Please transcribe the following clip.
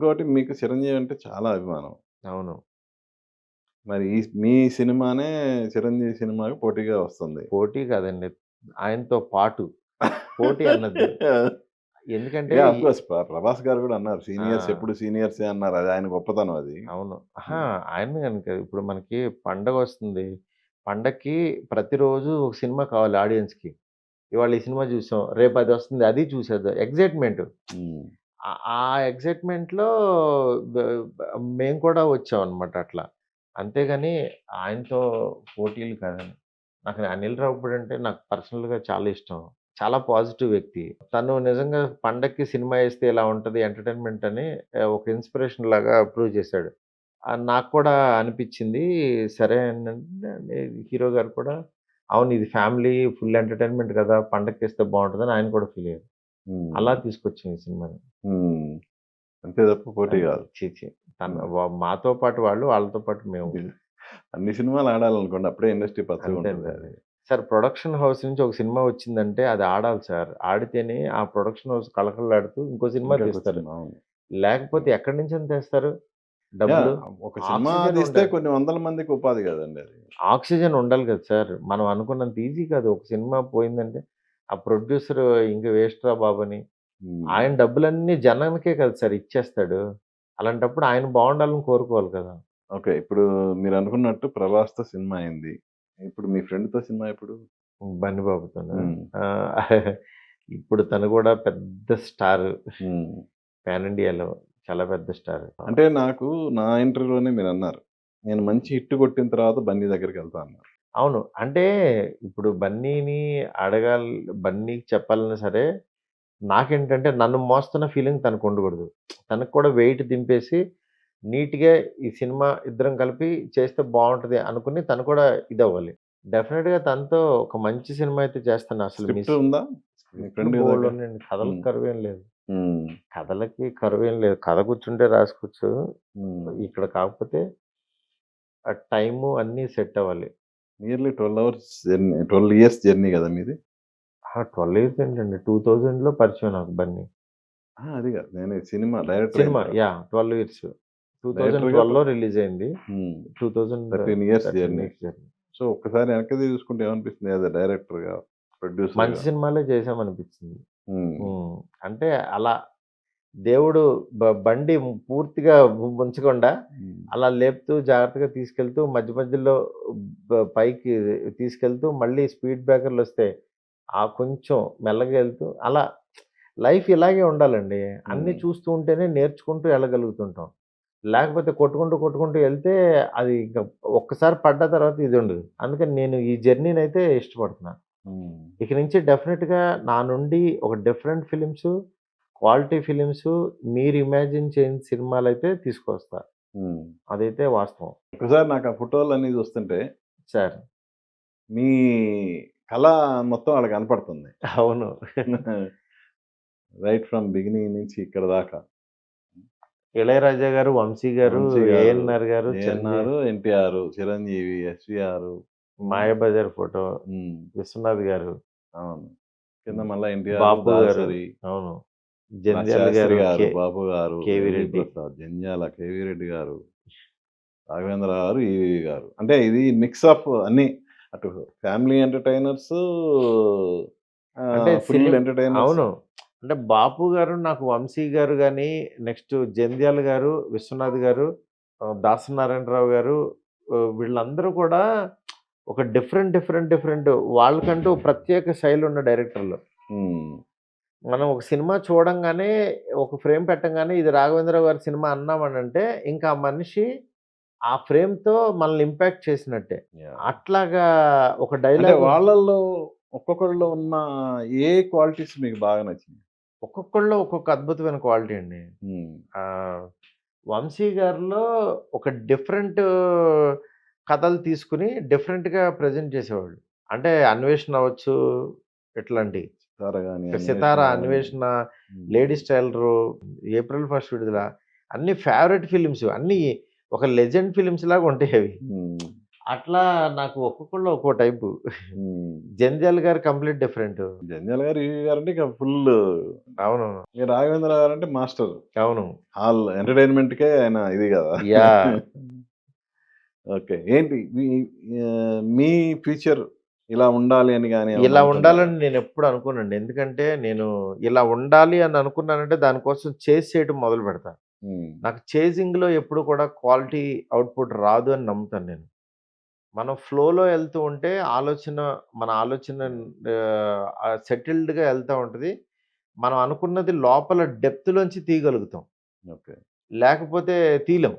ఇంకోటి మీకు చిరంజీవి అంటే చాలా అభిమానం. అవును. మరి ఈ మీ సినిమానే చిరంజీవి సినిమాకి పోటీగా వస్తుంది. పోటీ కాదండి. ఆయనతో పాటు. పోటీ అన్నద్దు. ఎందుకంటే కోర్స్. ప్రభాస్ గారు కూడా అన్నారు. సీనియర్స్! ఎప్పుడు సీనియర్సే అన్నారు. అది ఆయన గొప్పతనం అది. అవును. ఆయన గనుక ఇప్పుడు మనకి పండగొస్తుంది. పండక్కి ప్రతిరోజు ఒక సినిమా కావాలి ఆడియన్స్‌కి. ఇవాళ ఈ సినిమా చూసాం. రేపు అదొస్తుంది. అది చూసేద్దాం. ఎక్సైట్‌మెంట్. ఆ ఎగ్జైట్మెంట్లో మేము కూడా వచ్చాం అనమాట అట్లా. అంతేగాని ఆయనతో పోటీలు కాదని నాకు అనిల్ రావిపూడి అంటే నాకు పర్సనల్‌గా చాలా ఇష్టం. చాలా పాజిటివ్ వ్యక్తి. తను నిజంగా పండక్కి సినిమా వేస్తే ఇలా ఉంటుంది ఎంటర్‌టైన్‌మెంట్ అని ఒక ఇన్‌స్పిరేషన్ లాగా అప్రూవ్ చేశాడు. నాకు కూడా అనిపించింది సరే అంటే హీరో గారు కూడా అవును ఇది ఫ్యామిలీ ఫుల్ ఎంటర్‌టైన్‌మెంట్ కదా! పండక్కి ఇస్తే బాగుంటుంది అని ఆయన కూడా ఫీల్ అయ్యారు. అలా హ్మ్. తీసుకొచ్చాం ఈ సినిమాని. అంతే తప్ప పోటీ. కాదు. ఛీ! తన మాతో పాటు వాళ్ళు, వాళ్ళతో పాటు మేము. అన్ని సినిమాలు ఆడాలనుకోండి. అప్పుడే ఇండస్ట్రీ. అండి. సార్ ప్రొడక్షన్ హౌస్ నుంచి ఒక సినిమా వచ్చిందంటే అది ఆడాలి సార్. ఆడితేనే ఆ ప్రొడక్షన్ హౌస్ కళకళలాడుతూ ఇంకో సినిమా తీస్తారు. లేకపోతే ఎక్కడి నుంచని తెస్తారు యాహ్! డబ్బులు? ఒక సినిమా తీస్తే. కొన్ని వందల మందికి ఉపాధి కదండీ అది. ఆక్సిజన్ ఉండాలి కదా సార్! మనం అనుకున్నంత ఈజీ కాదు. ఒక సినిమా పోయిందంటే ఆ ప్రొడ్యూసర్ ఇంక వేస్ట్‌రా బాబని. ఆయన డబ్బులన్నీ జనానికే కదా సార్ ఇచ్చేస్తాడు. అలాంటప్పుడు ఆయన బావుండాలని కోరుకోవాలి కదా! ఓకే. ఇప్పుడు మీరనుకున్నట్టు 'ప్రభాస్‌తో' సినిమా అయింది. ఇప్పుడు మీ ఫ్రెండ్‌తో సినిమా ఎప్పుడు? బన్నీ బాబుతోనా? హ్మ్. ఆహ్, ఇప్పుడు తను కూడా పెద్ద స్టార్. పాన్ ఇండియాలో చాలా పెద్ద స్టార్. అంటే నాకు నా ఇంటర్వ్యూలోనే మీరన్నారు. నేను మంచి హిట్ కొట్టిన తర్వాత బన్నీ దగ్గరికెళ్తా అన్నారు. అవును. అంటే ఇప్పుడు బన్నీని అడగాలి బన్నీకి చెప్పాలన్నా సరే, నాకేంటంటే నన్ను మోస్తున్న ఫీలింగ్ తనకుండకూడదు. తనకు కూడా వెయిట్ దింపేసి నీట్‌గా ఈ సినిమా ఇద్దరం కలిపి చేస్తే బావుంటది అనుకుని తను కూడా ఇదవ్వాలి. డెఫినిట్‌గా తనతో ఒక మంచి సినిమా అయితే చేస్తాను. అసలు స్క్రిప్ట్ మిస్ ఉందా? మీ స్క్రిప్ట్‌లు? బోలెడున్నాయండి. కథలకు హ్మ్. కరువేం లేదు. హ్మ్. కథలకి కరువేం లేదు. కథ కూర్చుంటే రాసుకోవచ్చు. హ్మ్. ఇక్కడ కాకపోతే ఆ టైము అన్నీ సెట్ అవ్వాలి. Nearly 12 hours journey 12 years journey కదా మీది? 12 ఇయర్స్ ఏంటండి 2000లో పరిచయం నాకు బన్నీ. అది కాదు. నేను cinema director cinema. Yeah! 12 years. డైరెక్టర్‌గా 2012లో రిలీజ్ అయింది. హ్మ్. 2000 13 ఇయర్స్ 13 జర్నీ. సో, ఒక్కసారి వెనక్కి తిరిగి చూసుకుంటే ఏమనిపిస్తుంది? యాస్ ఎ డైరెక్టర్‌గా, మంచి ప్రొడ్యూసర్‌గా? సినిమాలే. హ్మ్. అంటే అలా దేవుడు బండి పూర్తిగా ముంచకుండా హ్మ్. అలా లేపుతూ జాగ్రత్తగా తీసుకెళ్తూ మధ్య మధ్యలో పైకి తీసుకెళ్తూ మళ్ళీ స్పీడ్ బ్రేకర్‌లొస్తే ఆ కొంచెం మెల్లగా ఎళ్తూ అలా లైఫ్ ఇలాగే ఉండాలండి. అన్నీ. చూస్తూ ఉంటేనే నేర్చుకుంటూ ఎళ్ళగలుగుతుంటాం. లేకపోతే కొట్టుకుంటూ, కొట్టుకుంటూ ఎళ్తే అది ఇంక ఒక్కసారి పడ్డ తర్వాత ఇదుండదు. అందుకని నేను ఈ జర్నీనైతే ఇష్టపడుతున్నా. హ్మ్. ఇక నుంచి డెఫినిట్‌గా నా నుండి ఒక డిఫరెంట్ ఫిల్మ్సు, క్వాలిటీ ఫిల్మ్సు మీరు ఇమాజిన్ చేయని సినిమాలైతే తీసుకొస్తా. అదైతే వాస్తవం. ఒక్కసారి నాకు ఆ ఫోటోలన్నీ చూస్తుంటే సార్. మీ కళ మొత్తం ఆడ కనపడుతుంది. అవును. రైట్ ఫ్రమ్ బిగినింగ్ నుంచి ఇక్కడ దాకా. ఇళయరాజా గారు, వంశీ గారు, వంశీ గారు, ఏఎన్నార్, ఎన్టీఆర్, చిరంజీవి, ఎస్వీఆర్. మాయాబజార్ ఫోటో. విశ్వనాథ్ గారు, అవును. కింద మళ్ళా ఎన్టీఆర్, బాపు గారు. అవును. జంధ్యాల గారు, బాపు గారు, కేవీ రెడ్డి. జంధ్యాల కేవీ రెడ్డి గారు, రాఘవేంద్ర గారు, ఈవీవి గారు. అంటే ఇది మిక్స్ ఆఫ్ అన్నీ అటు ఫ్యామిలీ ఎంటర్‌టైనర్స్ ఫుల్. అవును. అంటే బాపు గారు నాకు వంశీ గారు గాని, నెక్స్ట్ జంధ్యాల గారు, విశ్వనాథ్ గారు, దాసనారాయణరావు గారు వీళ్ళందరూ కూడా ఒక డిఫరెంట్, డిఫరెంట్, డిఫరెంట్ వాళ్ళకంటూ ప్రత్యేక శైలి ఉన్న డైరెక్టర్లు. మనం ఒక సినిమా చూడంగానే ఒక ఫ్రేమ్ పెట్టంగానే ఇది రాఘవేంద్రరావు గారి సినిమా అన్నామనంటే ఇంకా ఆ మనిషి ఆ ఫ్రేమ్‌తో మనల్ని ఇంపాక్ట్ చేసినట్టే. అట్లాగా ఒక డైలాగ్ వాళ్ళల్లో ఒక్కొక్కళ్ళలో ఉన్న ఏ క్వాలిటీస్ మీకు బాగా నచ్చినాయి? ఒక్కొక్కళ్ళలో ఒక్కొక్క అద్భుతమైన క్వాలిటీ అండి. వంశీ గారిలో ఒక డిఫరెంట్ కథలు తీసుకొని డిఫరెంట్‌గా ప్రెజెంట్ చేసేవాళ్ళు. అంటే 'అన్వేషణ' అవ్వచ్చు ఇట్లాంటియి. 'సితార' 'అన్వేషణ'. 'లేడీస్ టైలరు', 'ఏప్రిల్ ఫస్ట్' విడుదల అన్నీ ఫేవరెట్ ఫిల్మ్స్. అన్నీ ఒక లెజెండ్ ఫిల్మ్స్ లాగా ఉంటాయి అవి. అట్లా నాకు ఒక్కొక్కళ్ళు ఒక్కో టైపు. 'జంధ్యాల' గారు కంప్లీట్ డిఫరెంట్. జంధ్యాల గారు, గారంటే ఇక ఫుల్ అవును. రాఘవేంద్ర గారంటే మాస్టర్. అవును. ఆల్ ఎంటర్‌టైన్‌మెంట్‌కే ఆయన ఇది గదా! యాహ్! ఓకే. ఏంటి మీ ఫ్యూచర్ ఇలా ఉండాలి అని ఏమన్నా ఇలా? ఉండాలని నేనెప్పుడు అనుకోనండి. ఎందుకంటే నేను ఇలా ఉండాలి అని అనుకున్నానంటే దానికోసం చేజ్ చేయటం మొదలు పెడతా. హ్మ్. నాకు చేజింగ్‌లో ఎప్పుడు కూడా క్వాలిటీ అవుట్‌పుట్ రాదు అని నమ్ముతాను నేను. మనం ఫ్లోలో ఎళ్తూ ఉంటే ఆలోచన మన ఆలోచన సెటిల్డ్‌గా ఎళ్తా ఉంటది. మనం అనుకున్నది లోపల డెప్త్‌లోంచి తీయగలుగుతాం. ఓకే. లేకపోతే తీయలేం.